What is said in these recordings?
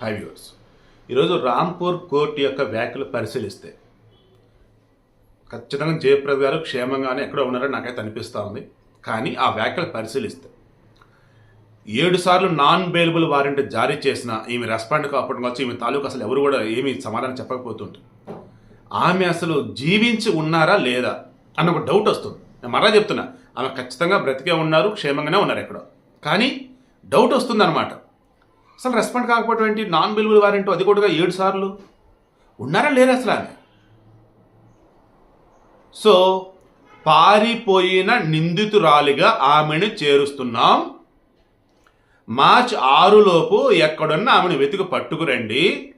High viewers ఈరోజు Rampur court యొక్క వ్యాఖ్యలు పరిశీలిస్తే ఖచ్చితంగా జయప్రద గారు క్షేమంగానే ఎక్కడో ఉన్నారని నాకైతే అనిపిస్తూ ఉంది. కానీ ఆ వ్యాఖ్యలు పరిశీలిస్తే ఏడు సార్లు నాన్ బెయిలబుల్ వారెంట్ జారీ చేసిన ఈమె రెస్పాండ్ కాకపోవడం వచ్చి ఈమె తాలూకు అసలు ఎవరు కూడా ఏమీ సమాధానం చెప్పకపోతుంటే ఆమె అసలు జీవించి ఉన్నారా లేదా అన్న ఒక డౌట్ వస్తుంది. నేను మరలా చెప్తున్నా ఆమె ఖచ్చితంగా బ్రతికే ఉన్నారు క్షేమంగానే ఉన్నారు ఎక్కడో. కానీ డౌట్ వస్తుందన్నమాట. అసలు రెస్పాండ్ కాకపోవడం ఏంటి? నాన్ బిల్బుల్ వారెంట్ అది కూడా ఏడు సార్లు. ఉన్నారా? లేరా అసలు ఆమె? సో పారిపోయిన నిందితురాలిగా ఆమెను చేరుస్తున్నాం. మార్చ్ ఆరులోపు ఎక్కడున్న ఆమెను వెతుకు పట్టుకురండి.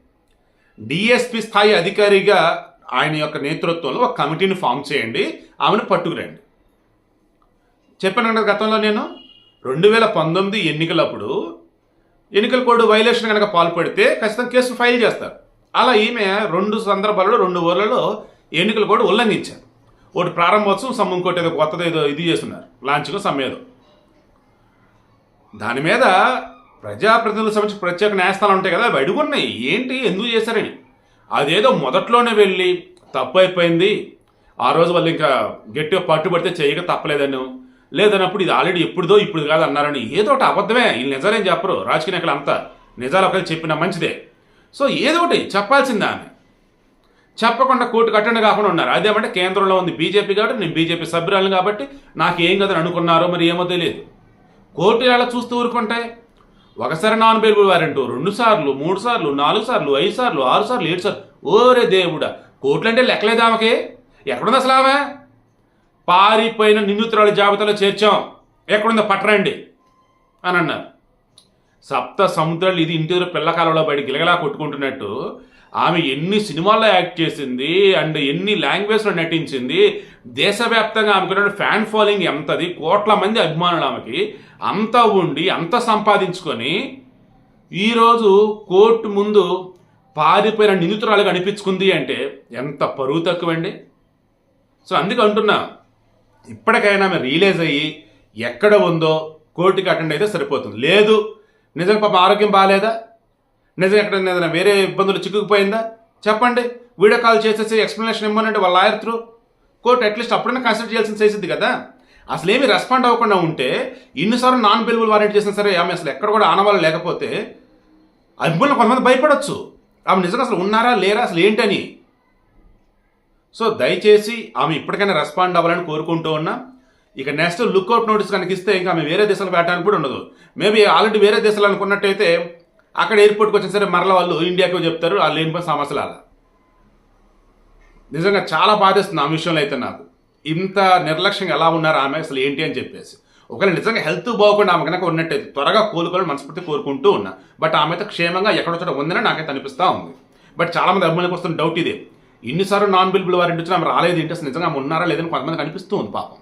డిఎస్పి స్థాయి అధికారిగా ఆయన యొక్క నేతృత్వంలో ఒక కమిటీని ఫామ్ చేయండి. ఆమెను పట్టుకురండి. చెప్పాను కదా గతంలో నేను? రెండు వేల పంతొమ్మిది ఎన్నికలప్పుడు ఎన్నికల కోడ్ వైలేషన్ కనుక పాల్పడితే ఖచ్చితంగా కేసు ఫైల్ చేస్తారు. అలా ఈమె రెండు సందర్భాలలో రెండు ఊర్లలో ఎన్నికల కోడ్ ఉల్లంఘించారు. ఒకటి ప్రారంభోత్సవం సమ్ ఇంకోటి ఏదో కొత్తది ఏదో ఇది చేస్తున్నారు. లాంచ్గా సమ్మేదో దాని మీద ప్రజాప్రతినిధుల సంబంధించి ప్రత్యేక న్యాయస్థానం ఉంటాయి కదా అవి అడుగున్నాయి ఏంటి ఎందుకు చేశారని? అదేదో మొదట్లోనే వెళ్ళి తప్పు అయిపోయింది. ఆ రోజు వాళ్ళు ఇంకా గట్టిగా పట్టుబడితే చేయక తప్పలేదను లేదన్నప్పుడు ఇది ఆల్రెడీ ఎప్పుడుదో ఇప్పుడు కాదు అన్నారని ఏదో ఒకటి అబద్ధమే. వీళ్ళు నిజాలేం చెప్పరు. రాజకీయ నాయకులు అంతా నిజాలు ఒకటి చెప్పినా మంచిదే. సో ఏదో ఒకటి చెప్పాల్సిందే ఆమె. చెప్పకుండా కోర్టు కట్టండి కాకుండా ఉన్నారు. అదేమంటే కేంద్రంలో ఉంది బీజేపీ కాబట్టి నేను బీజేపీ సభ్యురాలు కాబట్టి నాకు ఏం కదని అనుకున్నారో మరి ఏమో తెలియదు. కోర్టు ఎలా చూస్తూ ఊరుకుంటాయి? ఒకసారి నాన్ బెయిలబుల్ వారెంట్ రెండు సార్లు మూడు సార్లు నాలుగు సార్లు ఐదు సార్లు ఆరు సార్లు ఏడు సార్లు. ఓరే దేవుడా కోర్టులు అంటే లెక్కలేదు ఆమెకి? ఎక్కడుంది అసలు ఆమె? పారిపోయిన నిందితురాల జాబితాలో చేర్చాం. ఎక్కడుందో పట్టరండి అని అన్నారు. సప్త సముద్రాలు ఇది ఇంటి దగ్గర పిల్లకాలంలో బయట గిలగలా కొట్టుకుంటున్నట్టు ఆమె ఎన్ని సినిమాల్లో యాక్ట్ చేసింది అండ్ ఎన్ని లాంగ్వేజ్లో నటించింది. దేశవ్యాప్తంగా ఆమెకున్న ఫ్యాన్ ఫాలోయింగ్ ఎంతది? కోట్ల మంది అభిమానులు ఆమెకి. అంత ఉండి అంత సంపాదించుకొని ఈరోజు కోర్టు ముందు పారిపోయిన నిందితురాలుగా అనిపించుకుంది అంటే ఎంత పరువు తక్కువండి? సో అందుకే అంటున్నా ఇప్పటికైనా ఆమె రియలైజ్ అయ్యి ఎక్కడ ఉందో కోర్టుకి అటెండ్ అయితే సరిపోతుంది. లేదు నిజంగా పాప ఆరోగ్యం బాగాలేదా నిజంగా ఎక్కడ ఏదైనా వేరే ఇబ్బందులు చిక్కుకుపోయిందా? చెప్పండి. వీడియో కాల్ చేసేసి ఎక్స్ప్లెనేషన్ ఇవ్వనంటే వాళ్ళ lawyer through court at least అప్పుడైనా కన్సిడర్ చేయాల్సిన చేసింది కదా. అసలు ఏమి రెస్పాండ్ అవ్వకుండా ఉంటే ఇన్నిసార్లు నాన్ బెయిలబుల్ వారెంట్ చేసినా సరే ఆమె అసలు ఎక్కడ కూడా ఆనవాళ్ళు లేకపోతే అభిమానులు కొంతమంది భయపడొచ్చు. ఆమె నిజంగా అసలు ఉన్నారా లేరా అసలు ఏంటని సో దయచేసి ఆమె ఇప్పటికైనా రెస్పాండ్ అవ్వాలని కోరుకుంటూ ఉన్నా. ఇక నెక్స్ట్ లుక్అవుట్ నోటీస్ కనుక ఇస్తే ఇంకా ఆమె వేరే దేశాలకు వెళ్ళడానికి కూడా ఉండదు. మేబీ ఆల్రెడీ వేరే దేశాలు అనుకున్నట్టయితే అక్కడ ఎయిర్పోర్ట్కి వచ్చిన సరే మరల వాళ్ళు ఇండియాకి చెప్తారు ఆ లేని పని సమస్యలు అలా నిజంగా చాలా బాధేస్తుంది ఆ విషయంలో అయితే నాకు. ఇంత నిర్లక్ష్యంగా ఎలా ఉన్నారు ఆమె అసలు ఏంటి అని చెప్పేసి. ఒకవేళ నిజంగా హెల్త్ బాగోకుండా ఆమె కనుక ఉన్నట్టయితే త్వరగా కోలుకోవాలని మనస్ఫూర్తి కోరుకుంటూ ఉన్నా. బట్ ఆమె అయితే క్షేమంగా ఎక్కడో చోట ఉందని నాకైతే అనిపిస్తూ ఉంది. బట్ చాలామంది అభిమానులకు వస్తున్న డౌట్ ఇదే. ఇన్నిసార్లు నాన్ బిల్బుల్ వారెంట్ వచ్చినా ఆమె రాలేదు ఏంటి అసలు నిజంగా ఉన్నారా లేదని కొంతమంది కనిపిస్తూ ఉంది పాపం.